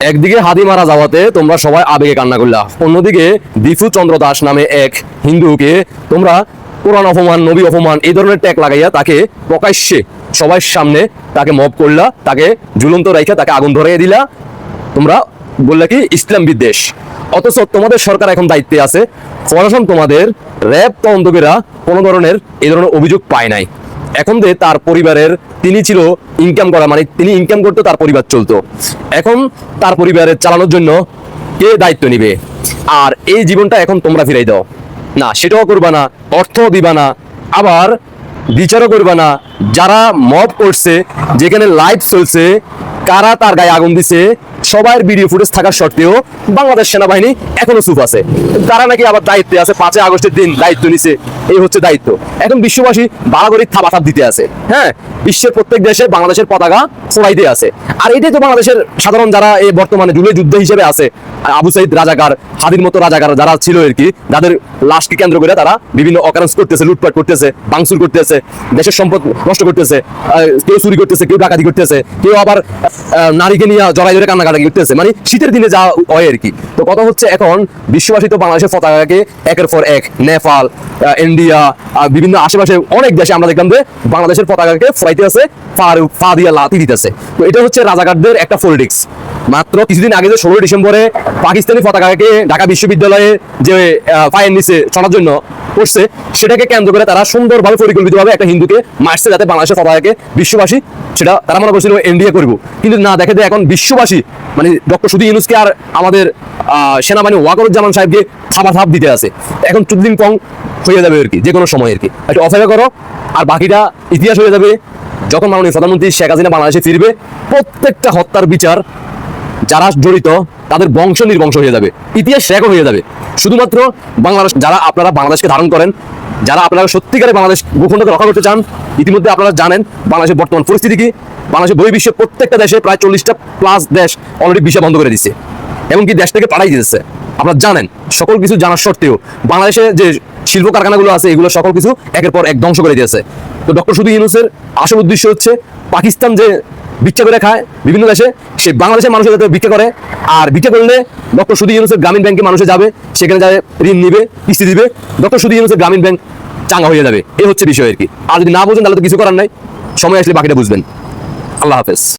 একদিকে হাদি মারা যাওয়াতে তোমরা সবাই আবেগে কান্না করলা, অন্যদিকে দীপু চন্দ্র দাস নামে এক হিন্দুকে তোমরা কোরআন অপমান, নবী অপমান এই ধরনের ট্যাগ লাগাইয়া তাকে প্রকাশ্যে সবার সামনে তাকে মব করলা, তাকে ঝুলন্ত রাইখা তাকে আগুন ধরাইয়া দিলা। তোমরা বললে কি, ইসলাম বিদ্বেষ। অথচ তোমাদের সরকার এখন দায়িত্বে আছে। প্রশাসন তোমাদের র্যাব তদন্তকেরা কোনো ধরনের এই ধরনের অভিযোগ পায় নাই। এখন যে তার পরিবারের তিনি ছিল ইনকাম করা মানে তিনি ইনকাম করতো, তার পরিবার চলতো। এখন তার পরিবারের চালানোর জন্য কে দায়িত্ব নিবে? আর এই জীবনটা এখন তোমরা ফিরাই দাও। না, সেটাও করবা না অর্থ দিবা না, আবার বিচারও করবা না। যারা মব করছে, যেখানে লাইভ চলছে, কারা তার গায়ে আগুন দিছে সবার ভিডিও ফুটেজ থাকার সত্ত্বেও বাংলাদেশ সেনাবাহিনী এখনও চুপ আছে। তারা নাকি আবার দায়িত্বে আছে, পাঁচই আগস্টের দিন দায়িত্ব নিছে। এই হচ্ছে দায়িত্ব। এখন বিশ্ববাসী বাড়াগড়ি থাবা থাপ দিতে আছে। হ্যাঁ বিশ্বের প্রত্যেক দেশে বাংলাদেশের পতাকা ফোড়াইতে আছে। আর এটাই তো বাংলাদেশের সাধারণ যারা এই বর্তমানে জুলাই যুদ্ধ হিসেবে আছে, আবু সাইদ রাজাকার, হাদির মতো রাজাকার যারা ছিল আর কি যাদের লাশকে কেন্দ্র করে তারা বিভিন্ন অকারেন্স করতেছে, লুটপাট করতেছে বাংসুর করতেছে, দেশের সম্পদ নষ্ট করতেছে কেউ চুরি করতেছে, কেউ ডাকাতি করতেছে, কেউ আবার নারীকে নিয়ে জড়াই ধরে কান্নাকাটি উঠতেছে মানে শীতের দিনে যা হয় আর কি। তো কথা হচ্ছে এখন বিশ্ববাসী তো বাংলাদেশের পতাকাকে একের পর এক নেপাল ইন্ডিয়া বিভিন্ন আশেপাশে অনেক দেশে আমরা দেখলাম যে বাংলাদেশের পতাকাকে ফ্লাইতে আছে ফা দিয়ে লাতি দিতেছে তো এটা হচ্ছে রাজাকারদের একটা পলিটিক্স মাত্র কিছুদিন আগে যে ষোলোই ডিসেম্বরে পাকিস্তানি পতাকাকে ঢাকা বিশ্ববিদ্যালয়ে যে ফাইন নিচে চড়ার জন্য করছে, সেটাকে কেন্দ্র করে তারা সুন্দরভাবে পরিকল্পিতভাবে একটা হিন্দুকে মারছে যাতে বাংলাদেশের পতাকাকে বিশ্ববাসী সেটা তারা মনে করছিল ইন্ডিয়া করব। কিন্তু না, দেখে যে এখন বিশ্ববাসী মানে ডক্টর সুদী ইউনুসকে আর আমাদের সেনাবাহিনী ওয়াকরুজ্জামান সাহেবকে থাপা থাপ দিতে আছে। এখন চুদ্দিন পং হয়ে যাবে আর কি যে কোনো সময় আর কি। একটু অপেক্ষা করো, আর বাকিটা ইতিহাস হয়ে যাবে। যখন মাননীয় প্রধানমন্ত্রী শেখ হাসিনা বাংলাদেশে ফিরবে, প্রত্যেকটা হত্যার বিচার যারা জড়িত, তাদের বংশ নির্বংশ হয়ে যাবে। ইতিহাস শেখও হয়ে যাবে। শুধুমাত্র বাংলাদেশ, যারা আপনারা বাংলাদেশকে ধারণ করেন, যারা আপনারা সত্যিকারে বাংলাদেশ ভূখণ্ডকে রক্ষা করতে চান, ইতিমধ্যে আপনারা জানেন বাংলাদেশের বর্তমান পরিস্থিতি কি। বাংলাদেশের বহির্বিশ্বের প্রত্যেকটা দেশে প্রায় চল্লিশটা প্লাস দেশ অলরেডি ভিসা বন্ধ করে দিচ্ছে এমনকি দেশ থেকে পাঠাই দিতেছে আপনারা জানেন, সকল কিছু জানার সত্ত্বেও বাংলাদেশে যে শিল্প কারখানাগুলো আছে, এগুলো সকল কিছু একের পর এক ধ্বংস করে দিয়েছে। তো ডক্টর সুদী ইউনুসের আসল উদ্দেশ্য হচ্ছে পাকিস্তান যে ভিক্ষা করে খায়, বিভিন্ন দেশে। সে বাংলাদেশের মানুষের যাতে ভিক্ষা করে। আর ভিক্ষা করলে ডক্টর সুদী ইউনুসের গ্রামীণ ব্যাংকে মানুষে যাবে, সেখানে যাবে ঋণ নিবে, কিস্তি দিবে। ডক্টর সুদী ইউনুসের গ্রামীণ ব্যাংক চাঙ্গা হয়ে যাবে। এই হচ্ছে বিষয় আর কি। আর যদি না বুঝেন, তাহলে তো কিছু করার নাই। সময় আসলে বাকিটা বুঝবেন। আল্লাহ হাফেজ।